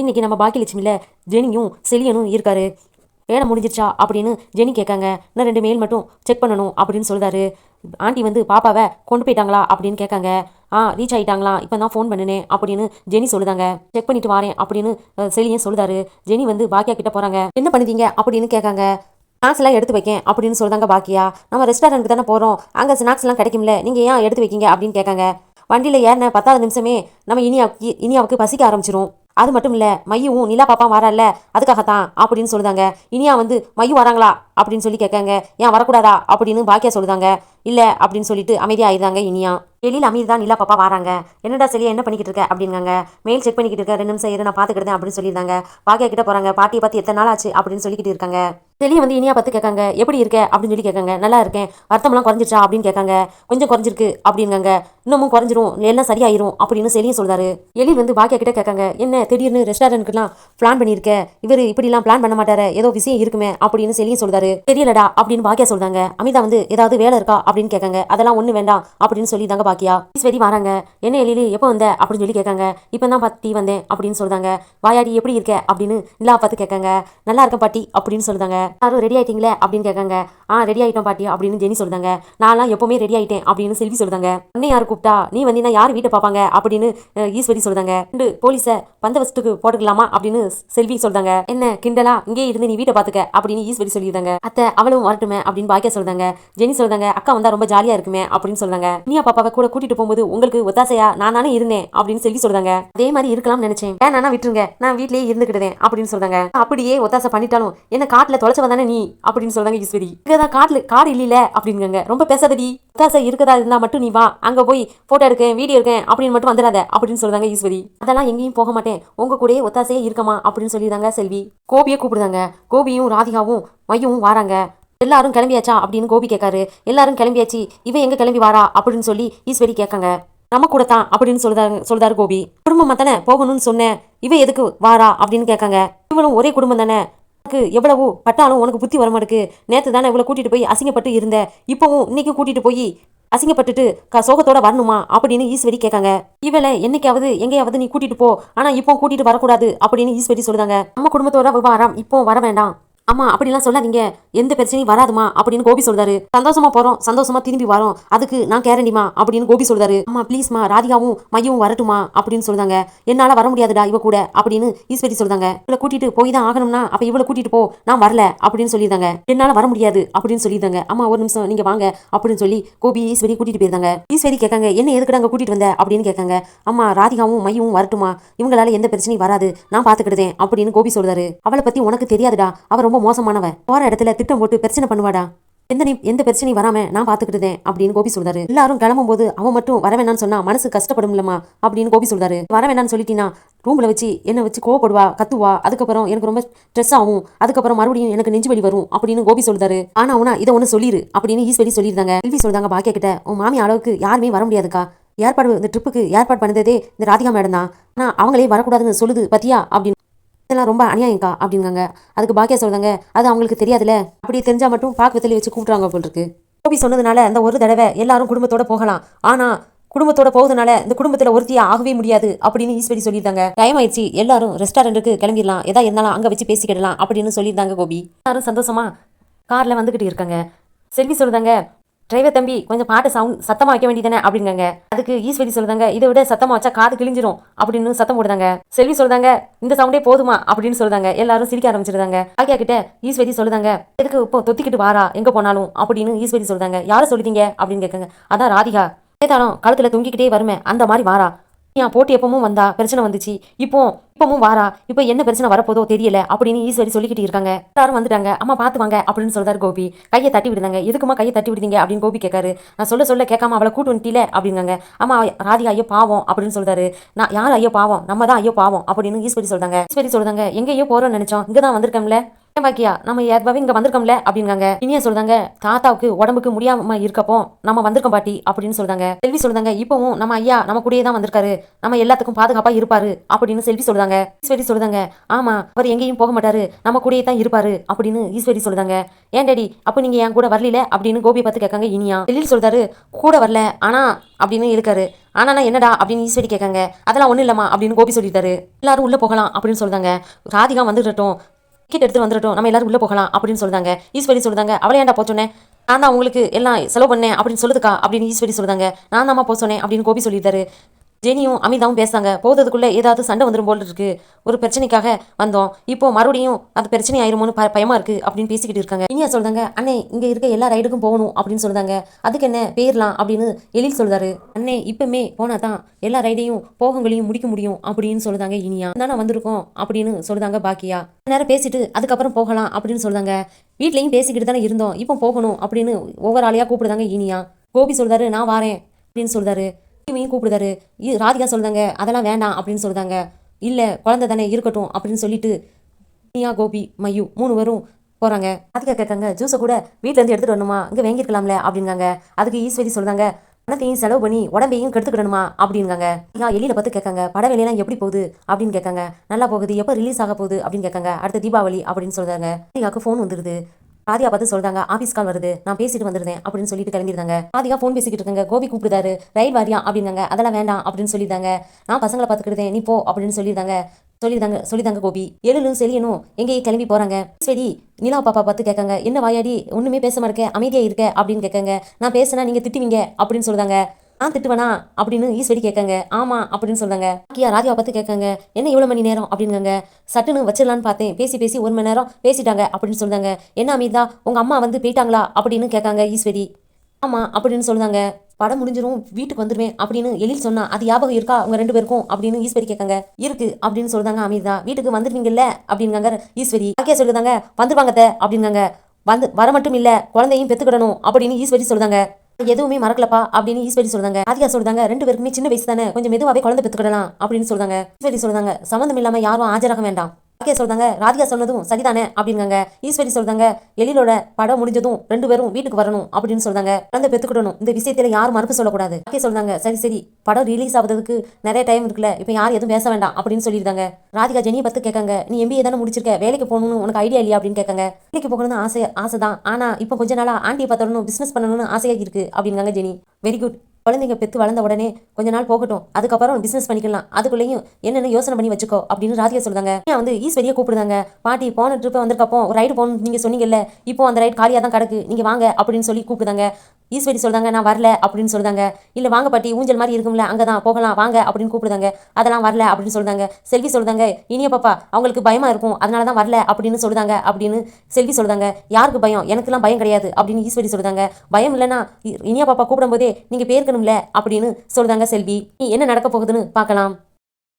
இன்னைக்கு நம்ம பாக்கியலட்சுமியில் ஜெனியும் செலியனும் இருக்காரு. வேலை முடிஞ்சிருச்சா அப்படின்னு ஜெனி கேட்காங்க. இன்னும் ரெண்டு மெயில் மட்டும் செக் பண்ணணும் அப்படின்னு சொல்லுதாரு ஆண்டி வந்து பாப்பாவை கொண்டு போயிட்டாங்களா அப்படின்னு கேட்காங்க. ஆ ரீச் ஆகிட்டாங்களா இப்போ தான் ஃபோன் பண்ணினேன் அப்படின்னு ஜெனி சொல்லுதாங்க. செக் பண்ணிட்டு வரேன் அப்படின்னு செலியன் சொல்லுதாரு. ஜெனி வந்து பாக்கியா கிட்ட போகிறாங்க என்ன பண்ணுதீங்க? அப்படின்னு கேட்காங்க. ஸ்நாக்ஸ்லாம் எடுத்து வைக்கேன் அப்படின்னு சொல்லுதாங்க பாக்கியா நம்ம ரெஸ்டாரண்ட்டுக்கு தானே போகிறோம் அங்கே ஸ்நாக்ஸ்லாம் கிடைக்கும்ல. நீங்கள் ஏன் எடுத்து வைக்கீங்க அப்படின்னு கேட்காங்க. வண்டியில் ஏறின பத்தாவது நிமிஷமே நம்ம இனியாவுக்கு இனியாவுக்கு பசிக்க ஆரம்பிச்சிரும். அது மட்டும் இல்லை மையவும் நிலா பாப்பா வரால அதுக்காகத்தான் அப்படின்னு சொல்லுதாங்க. இனியா வந்து மையம் வராங்களா? அப்படின்னு சொல்லி கேட்காங்க. ஏன் வரக்கூடாதா? அப்படின்னு பாக்கியா சொல்லுதாங்க. இல்லை அப்படின்னு சொல்லிட்டு அமைதியாயிருந்தாங்க இனியா. வெளியில் அமீர் தான் நிலா பாப்பா வராங்க. என்னடா சரியா என்ன பண்ணிக்கிட்டு இருக்க? அப்படிங்காங்க மெயில் செக் பண்ணிக்கிட்டு இருக்க ரெண்டு நிமிஷம் இரு நான் பார்த்துக்கிட்டேன் அப்படின்னு சொல்லியிருந்தாங்க. பாக்கியா கிட்ட போகிறாங்க பாட்டியை பார்த்து எத்தனை நாள் ஆச்சு அப்படின்னு சொல்லிக்கிட்டு இருக்காங்க. செலியை வந்து இனியா பார்த்து கேட்காங்க எப்படி இருக்க? அப்படின்னு சொல்லி கேட்காங்க. நல்லா இருக்கேன். வருத்தம்லாம் குறைஞ்சிருச்சா? அப்படின்னு கேட்காங்க. கொஞ்சம் குறைஞ்சிருக்கு அப்படிங்காங்க இன்னமும் குறைஞ்சிரும். எல்லாம் சரியாயிரும் அப்படின்னு செலியும் சொல்றாரு எழில் வந்து பாக்கியா கிட்ட கேட்காங்க. என்ன திடீர்னு ரெஸ்டாரண்ட்டுக்குலாம் பிளான் பண்ணியிருக்க? இவர் இப்படிலாம் பிளான் பண்ண மாட்டாரு. ஏதோ விஷயம் இருக்குமே அப்படின்னு செலியும் சொல்றாரு. தெரியலடா அப்படின்னு பாக்கியா சொல்றாங்க. அமிதா வந்து ஏதாவது வேலை இருக்கா? அப்படின்னு கேட்காங்க. அதெல்லாம் ஒண்ணு வேண்டாம் அப்படின்னு சொல்லி தாங்க பாக்கியா ஈஸ்வரி வராங்க. என்ன எழிலி எப்போ வந்த? அப்படின்னு சொல்லி கேட்காங்க. இப்போ தான் பாட்டி வந்தேன் அப்படின்னு சொல்றாங்க. வாயாடி எப்படி இருக்க? அப்படின்னு நிலா பார்த்து கேட்காங்க. நல்லா இருக்க பாட்டி அப்படின்னு சொல்றாங்க. யாரும் ரெடி ஆயிட்டீங்களே அப்படின்னு கேட்காங்க. ஆ ரெடி ஆயிட்டோம் பாட்டி அப்படின்னு ஜெனி சொல்லுதாங்க. நான்லாம் எப்போவுமே ரெடி ஆயிட்டேன் அப்படின்னு செல்வி சொல்லுதாங்க. அண்ணன் யார் கூப்பிட்டா? நீ வந்தீங்கன்னா யார் வீட்டை பார்ப்பாங்க? அப்படின்னு ஈஸ்வரி சொல்லுதாங்க. ரெண்டு போலீஸை பந்தவசத்துக்கு போட்டுக்கலாமா அப்படின்னு செல்வி சொல்லுதாங்க. என்ன கிண்டலா? இங்கே இருந்து நீ வீட்டை பார்த்துக்க அப்படின்னு ஈஸ்வரி சொல்லியிருந்தாங்க அத்தை அவளும் வரட்டுமே அப்படின்னு பாக்கியா சொல்லுதாங்க. ஜெனி சொல்லுதாங்க அக்கா வந்தா ரொம்ப ஜாலியா இருக்குமே அப்படின்னு சொல்லுதாங்க. நீயா பாப்பாவை கூட கூட்டிட்டு போகும்போது உங்களுக்கு ஒத்தாசையா? நான் தானே இருந்தேன் அப்படின்னு செல்வி சொல்லுதாங்க. அதே மாதிரி இருக்கலாம்னு நினைச்சேன். ஏன் விட்டுருங்க? நான் வீட்லயே இருந்துக்கிட்டேன் அப்படின்னு சொல்றாங்க அப்படியே ஒத்தாசை பண்ணிட்டாலும் என்ன காட்டுல தொலைச்சவ தானே நீ அப்படின்னு சொல்லுதாங்க ஈஸ்வரி. இங்கதான் காட்டுல காடு இல்லையில அப்படிங்க ரொம்ப பேசாதடி. ஒத்தாசை இருக்கதா இருந்தா மட்டும் நீ வா. அங்க போய் போட்டோ எடுக்கேன் வீடியோ இருக்கேன் அப்படின்னு மட்டும் வந்துடாத அப்படின்னு சொல்றாங்க ஈஸ்வரி. அதெல்லாம் எங்கேயும் போக மாட்டேன். உங்க கூடயே ஒத்தாசையே இருக்கமா அப்படின்னு சொல்லியிருந்தாங்க செல்வி. கோபியை கூப்பிடுதாங்க. கோபியும் ராதிகாவும் மையும் வாராங்க. எல்லாரும் கிளம்பியாச்சா அப்படின்னு கோபி கேட்காரு. எல்லாரும் கிளம்பியாச்சு. இவன் எங்க கிளம்பி வாரா அப்படின்னு சொல்லி ஈஸ்வரி கேட்காங்க. நம்ம கூட தான் அப்படின்னு சொல்றாங்க சொல்றாரு கோபி. குடும்பமா தானே போகணும்னு சொன்னேன். இவ எதுக்கு வாரா அப்படின்னு கேட்காங்க. இவளும் ஒரே குடும்பம் தானே. எவ்வளவு பட்டாலும் உனக்கு புத்தி வர நேற்று தானே இவ்வளோ கூட்டிட்டு போய் அசிங்கப்பட்டு இருந்த. இப்போவும் இன்னைக்கும் கூட்டிட்டு போய் அசிங்கப்பட்டுட்டு க சோகத்தோட வரணுமா அப்படின்னு ஈஸ்வரி கேட்காங்க. இவளை என்னைக்காவது எங்கேயாவது நீ கூட்டிட்டு போ. ஆனா இப்போ கூட்டிட்டு வரக்கூடாது அப்படின்னு ஈஸ்வரி சொல்லுதாங்க. நம்ம குடும்பத்தோட விவகாரம் இப்போ வர வேண்டாம். அம்மா அப்படிலாம் சொல்லாதீங்க. எந்த பிரச்சனையும் வராதுமா அப்படின்னு கோபி சொல்றாரு. சந்தோஷமா போறோம் சந்தோஷமா திரும்பி வரோம். அதுக்கு நான் கேரண்டிமா அப்படின்னு கோபி சொல்றாரு. அம்மா ப்ளீஸ்மா ராதிகாவும் மையவும் வரட்டுமா அப்படின்னு சொல்றாங்க. என்னால வர முடியாதுடா இவ கூட அப்படின்னு ஈஸ்வரி சொல்றாங்க. இவளை கூட்டிட்டு போய் தான் ஆகணும்னா அப்ப இவளை கூட்டிட்டு போ நான் வரல அப்படின்னு சொல்லியிருந்தாங்க என்னால வர முடியாது அப்படின்னு சொல்லியிருந்தாங்க அம்மா ஒரு நிமிஷம் நீங்க வாங்க அப்படின்னு சொல்லி கோபி ஈஸ்வரி கூட்டிட்டு போயிருந்தாங்க. ஈஸ்வரி கேட்காங்க என்ன எதுக்கு அங்க கூட்டிட்டு வந்த? அப்படின்னு கேட்காங்க. அம்மா ராதிகாவும் மையவும் வரட்டுமா இவங்களால எந்த பிரச்சனையும் வராது. நான் பாத்துக்கிட்டேன் அப்படின்னு கோபி சொல்றாரு. அவளை பத்தி உனக்கு தெரியாதுடா. அவ ரொம்ப மோசமானவ போற இடத்துல திட்டம் போட்டு பிரச்சனை பண்ணுவாடா. எந்த நீ எந்த பிரச்சனையும் வராம நான் பாத்துக்கிட்டேன் அப்படின்னு கோபி சொல்றாரு. எல்லாரும் கிளம்பும் போது அவன் மட்டும் வர வேணாம்னு சொன்னா மனசு கஷ்டப்படும்லமா அப்படின்னு கோபி சொல்றாரு. வர வேணாம்னு ரூம்ல வச்சு என்ன வச்சு கோவப்படுவா கத்துவா அதுக்கப்புறம் எனக்கு ரொம்ப ஸ்ட்ரெஸ் ஆகும் அதுக்கப்புறம் மறுபடியும் எனக்கு நெஞ்சு வலி வரும் அப்படின்னு கோபி சொல்றாரு. ஆனா உனா இதை ஒண்ணு சொல்லிரு அப்படின்னு ஈஸ்வரி சொல்லியிருந்தாங்க. செல்வி சொல்றாங்க பாக்கிய கிட்ட உன் மாமி அளவுக்கு யாருமே வர முடியாதுக்கா. ஏற்பாடு இந்த ட்ரிப்புக்கு ஏற்பாடு பண்ணதே இந்த ராதிகா மேடம் தான். ஆனா அவங்களே வரக்கூடாதுன்னு சொல்லுது பத்தியா? அப்படின்னு இதெல்லாம் ரொம்ப அநியாயம்க்கா அப்படிங்காங்க அதுக்கு பாக்கியா சொல்றாங்க அது அவங்களுக்கு தெரியாதுல அப்படி தெரிஞ்சா மட்டும் பாக்கு வச்சு கூப்பிட்றாங்க போல் இருக்கு. கோபி சொன்னதுனால அந்த ஒரு தடவை எல்லாரும் குடும்பத்தோட போகலாம். ஆனா குடும்பத்தோட போகுதுனால இந்த குடும்பத்துல ஒருத்தியா ஆகவே முடியாது அப்படின்னு ஈஸ்வரி சொல்லியிருந்தாங்க. டைம் ஆயிடுச்சு. எல்லாரும் ரெஸ்டாரண்ட்டுக்கு கிளம்பிடலாம். எதா இருந்தாலும் அங்க வச்சு பேசிக்கிடலாம் அப்படின்னு சொல்லியிருந்தாங்க கோபி. எல்லாரும் சந்தோஷமா கார்ல வந்துகிட்டு இருக்காங்க. செல்வி சொல்லுதாங்க டிரைவர் தம்பி கொஞ்சம் பாட்டு சவுண்ட் சத்தமாக வைக்க வேண்டியதானே அப்படிங்க அதுக்கு ஈஸ்வரி சொல்லுதாங்க இதை விட சத்தமாக வச்சா காது கிழிஞ்சிரும் அப்படின்னு சத்தம் போடுதாங்க. செல்வி சொல்லுதாங்க இந்த சவுண்டே போதுமா? அப்படின்னு சொல்லுதாங்க. எல்லாரும் சிரிக்க ஆரம்பிச்சிருந்தாங்க ஆகியா கிட்ட ஈஸ்வரி சொல்லுதாங்க எதுக்கு இப்போ தொத்திக்கிட்டு வாரா? எங்க போனாலும்? அப்படின்னு ஈஸ்வரி சொல்லுதாங்க யாரை சொல்லிட்டீங்க? அப்படின்னு கேட்குங்க அதான் ராதிகா ஏதாலும் கழுத்துல தொங்கிக்கிட்டே வருமே அந்த மாதிரி வாரா. நீ போட்டி எப்பவும் வந்தா பிரச்சனை வந்துச்சு. இப்போ இப்பவும் வாரா இப்போ என்ன பிரச்சனை வரப்போதோ தெரியல அப்படின்னு ஈஸ்வரி சொல்லிக்கிட்டு இருக்காங்க. எல்லாரும் வந்துட்டாங்க. அம்மா பார்த்து வாங்க அப்படின்னு சொல்றாரு கோபி. கையை தட்டி விடுதாங்க. எதுக்குமா கையை தட்டி விடுதீங்க அப்படின்னு கோபி கேட்காரு. நான் சொல்ல சொல்ல கேட்காம அவளை கூட்டு வந்துட்டீல அப்படிங்காங்க. அம்மா ராதிகா ஐயோ பாவம் அப்படின்னு சொல்றாரு. நான் யார் ஐயோ பாவம்? நம்ம தான் ஐயோ பாவம் அப்படின்னு ஈஸ்வரி சொல்றாங்க. ஈஸ்வரி சொல்றாங்க எங்கேயோ போறோம்னு நினைச்சோம். இங்கே தான் வந்திருக்கோம்ல. பாக்கியா? நம்ம ஏற்கனவே இங்க வந்திருக்கோம்ல அப்படிங்காங்க இனியா சொல்றாங்க தாத்தாவுக்கு உடம்புக்கு முடியாம இருக்கப்போ நம்ம வந்திருக்கோம் பாட்டி அப்படின்னு சொல்றாங்க செல்வி சொல்றாங்க இப்பவும் நம்ம ஐயா நம்ம கூடயே தான் வந்திருக்காரு. நம்ம எல்லாத்துக்கும் பாதுகாப்பா இருப்பாரு அப்படின்னு செல்வி சொல்றாங்க ஈஸ்வரி சொல்றாங்க ஆமா அவர் எங்கேயும் போக மாட்டாரு. நம்ம கூடயே தான் இருப்பாரு அப்படின்னு ஈஸ்வரி சொல்றாங்க ஏன் டேடி அப்ப நீங்க என் கூட வரல அப்படின்னு கோபி பார்த்து கேட்காங்க இனியா. செல்வி சொல்றாரு கூட வரல ஆனா அப்படின்னு இருக்காரு. ஆனா என்னடா அப்படின்னு ஈஸ்வரி கேட்காங்க. அதெல்லாம் ஒண்ணு இல்லம்மா அப்படின்னு கோபி சொல்லிட்டாரு. எல்லாரும் உள்ள போகலாம் அப்படின்னு சொல்றாங்க ராதிகா வந்துடட்டும் டிக்கெட் எடுத்து வந்துட்டோம் நம்ம எல்லாரும் உள்ள போகலாம் அப்படின்னு சொல்றாங்க ஈஸ்வரி சொல்றாங்க அவளை ஏன்டா போச்சோன்னே? நான் தான் உங்களுக்கு எல்லாம் செலவு பண்ணேன் அப்படின்னு சொல்லுதுக்கா அப்படின்னு ஈஸ்வரி சொல்றாங்க நான் தாம்மா போச்சோனே அப்படின்னு கோபி சொல்லிட்டாரு. ஜெனியும் அமிதாவும் பேசாங்க போகிறதுக்குள்ளே ஏதாவது சண்டை வந்துடும் போல் இருக்கு. ஒரு பிரச்சனைக்காக வந்தோம். இப்போ மறுபடியும் அது பிரச்சனை ஆயிருமோன்னு ப பயமா இருக்கு அப்படின்னு பேசிக்கிட்டு இருக்காங்க. இனியா சொல்றாங்க அண்ணே இங்க இருக்க எல்லா ரைடுக்கும் போகணும் அப்படின்னு சொல்றாங்க. அதுக்கு என்ன பேர்லாம்? அப்படின்னு எழில் சொல்றாரு. அண்ணே இப்பவுமே போனா தான் எல்லா ரைடையும் போகங்களையும் முடிக்க முடியும் அப்படின்னு சொல்லுதாங்க இனியா. தானே வந்திருக்கோம் அப்படின்னு சொல்லுதாங்க பாக்கியா. நேரம் பேசிட்டு அதுக்கப்புறம் போகலாம் அப்படின்னு சொல்றாங்க. வீட்லயும் பேசிக்கிட்டு தானே இருந்தோம். இப்போ போகணும் அப்படின்னு ஒவ்வொரு ஆளையா கூப்பிடுதாங்க இனியா. கோபி சொல்றாரு நான் வாரேன் அப்படின்னு சொல்றாரு. இவனையும் கூப்பிடுதாரு ராதிகா சொல்லுதாங்க அதெல்லாம் வேண்டாம் அப்படின்னு சொல்லுதாங்க இல்லை குழந்தை தானே இருக்கட்டும் அப்படின்னு சொல்லிட்டு இனியா கோபி மையு மூணு பேரும் போகிறாங்க ராதிகா கேட்காங்க ஜூஸை கூட வீட்ல இருந்து வரணுமா? இங்கே வாங்கிருக்கலாம்ல அப்படிங்காங்க அதுக்கு ஈஸ்வரி சொல்லுதாங்க பணத்தையும் செலவு பண்ணி உடம்பையும் கெடுத்துக்கிடணுமா? அப்படிங்காங்க ஐயா எலியில பார்த்து கேட்காங்க பட வேலையெல்லாம் எப்படி போகுது? அப்படின்னு கேட்காங்க நல்லா போகுது எப்போ ரிலீஸ் ஆக போகுது? அப்படின்னு கேட்காங்க அடுத்த தீபாவளி அப்படின்னு சொல்கிறாங்க ராதிகாக்கு ஃபோன் வந்துடுது ராதியா பார்த்து சொல்றாங்க ஆபீஸ் கால் வருது. நான் பேசிட்டு வந்திருந்தேன் அப்படின்னு சொல்லிட்டு கிளம்பிருந்தாங்க ராதிகா ஃபோன் பேசிக்கிட்டு இருக்காங்க. கோபி கூப்பிடுறாரு. ரயில் வாரியா? அப்படிங்காங்க அதெல்லாம் வேண்டாம் அப்படின்னு சொல்லியிருந்தாங்க. நான் பசங்களை பார்த்துக்கிட்டேன் நீ போ அப்படின்னு சொல்லியிருந்தாங்க. சொல்லியிருந்தாங்க. சொல்லிதாங்க கோபி. எழுலும் செலியனும் எங்கேயே கிளம்பி போறாங்க? சரி நிலா பாப்பா பார்த்து கேட்காங்க. என்ன வாயாடி? ஒண்ணுமே பேச மாட்டேக்க அமைதியா இருக்க அப்படின்னு கேட்காங்க. நான் பேசினா நீங்க திட்டுவீங்க அப்படின்னு சொல்றாங்க. நான் திட்டுவனா? அப்படின்னு ஈஸ்வரி கேட்காங்க. ஆமா அப்படின்னு சொல்றாங்க. கியா ராதிகா பார்த்து கேட்காங்க. என்ன இவ்வளவு மணி நேரம்? அப்படிங்காங்க சட்டுன்னு வச்சிடலான்னு பார்த்தேன். பேசி பேசி ஒரு மணி நேரம் பேசிட்டாங்க அப்படின்னு சொல்றாங்க. என்ன அமிதா உங்க அம்மா வந்து போயிட்டாங்களா? அப்படின்னு கேட்காங்க ஈஸ்வரி. ஆமா அப்படின்னு சொல்லுதாங்க படம் முடிஞ்சிரும் வீட்டுக்கு வந்துடுவேன் அப்படின்னு எழில் சொன்னா அது ஞாபகம் இருக்கா? உங்க ரெண்டு பேருக்கும்? அப்படின்னு ஈஸ்வரி கேட்காங்க. இருக்கு அப்படின்னு சொல்லுதாங்க அமிதா வீட்டுக்கு வந்துருவீங்கல்ல? அப்படிங்காங்க ஈஸ்வரி. ஆக்கியா சொல்லுதாங்க வந்துருவாங்க அத்தை அப்படிங்காங்க வந்து வர மட்டும் இல்ல குழந்தையும் பெத்துக்கிடணும் அப்படின்னு ஈஸ்வரி சொல்லுதாங்க எதுவுமே மறக்கலப்பா அப்படின்னு ஈஸ்வரி சொல்றாங்க. ராதிகா சொல்றாங்க ரெண்டு பேருக்குமே சின்ன வயசு தானே கொஞ்சம் மெதுவாவே குழந்தை பெற்றுக்கிடலாம் அப்படின்னு சொல்றாங்க. ஈஸ்வரி சொல்றாங்க சம்மந்தம் இல்லாம யாரும் ஆஜராக வேண்டாம். ராதிகா சொல்றாங்க ராதிகா சொன்னதும் சரிதானே அப்படிங்காங்க ஈஸ்வரி சொல்றாங்க எழிலோட படம் முடிஞ்சதும் ரெண்டு பேரும் வீட்டுக்கு வரணும் அப்படின்னு சொல்றாங்க. குழந்தை பெத்துக்கிடணும் இந்த விஷயத்துல யாரும் மறுப்பு சொல்லக்கூடாது. ராதிகா சொல்றாங்க சரி சரி படம் ரிலீஸ் ஆகுறதுக்கு நிறைய டைம் இருக்குல்ல இப்போ யாரும் எதுவும் பேச வேண்டாம் அப்படின்னு சொல்லியிருந்தாங்க. ராதிகா ஜெனியை பத்து கேட்காங்க நீ எம்பிஏ தானே முடிச்சிருக்க? வேலைக்கு போகணும்னு உனக்கு ஐடியா இல்லையா? அப்படின்னு கேட்காங்க. வேலைக்கு போகணும்னு ஆசை ஆசை தான் ஆனா இப்போ கொஞ்ச நாளா ஆண்டியை பார்த்தரணும் பிசினஸ் பண்ணணும்னு ஆசையாக இருக்கு அப்படிங்காங்க ஜெனி. வெரி குட் குழந்தைங்க பெற்று வளர்ந்த உடனே கொஞ்ச நாள் போகட்டும் அதுக்கப்புறம் பிசினஸ் பண்ணிக்கலாம். அதுக்குள்ளேயும் என்னென்ன யோசனை பண்ணி வச்சுக்கோ அப்படின்னு ராதிகா சொல்றாங்க ஏன் வந்து ஈஸ்வரியை கூப்பிடுதாங்க? பாட்டி போன ட்ரிப் வந்திருக்கப்போ ஒரு ரைடு போகணும் நீங்க சொன்னீங்கல்ல இப்போ அந்த ரைடு காலியாக தான் கிடக்கு நீங்கள் வாங்க அப்படின்னு சொல்லி கூப்பிடுதாங்க. ஈஸ்வரி சொல்கிறாங்க நான் வரல அப்படின்னு சொல்கிறாங்க இல்லை வாங்க பாட்டி ஊஞ்சல் மாதிரி இருக்கும்ல அங்கே தான் போகலாம் வாங்க அப்படின்னு கூப்பிடுதாங்க அதெல்லாம் வரல அப்படின்னு சொல்கிறாங்க செல்வி சொல்கிறாங்க இனிய பாப்பா அவங்களுக்கு பயமாக இருக்கும் அதனால தான் வரல அப்படின்னு சொல்கிறாங்க அப்படின்னு செல்வி சொல்கிறாங்க யாருக்கு பயம்? எனக்கெல்லாம் பயம் கிடையாது அப்படின்னு ஈஸ்வரி சொல்கிறாங்க பயம் இல்லைன்னா இ- இனியா பாப்பா கூப்பிடும்போதே நீங்கள் பேர்க்கணும்ல அப்படின்னு சொல்கிறாங்க செல்வி. நீ என்ன நடக்க போகுதுன்னு பார்க்கலாம்.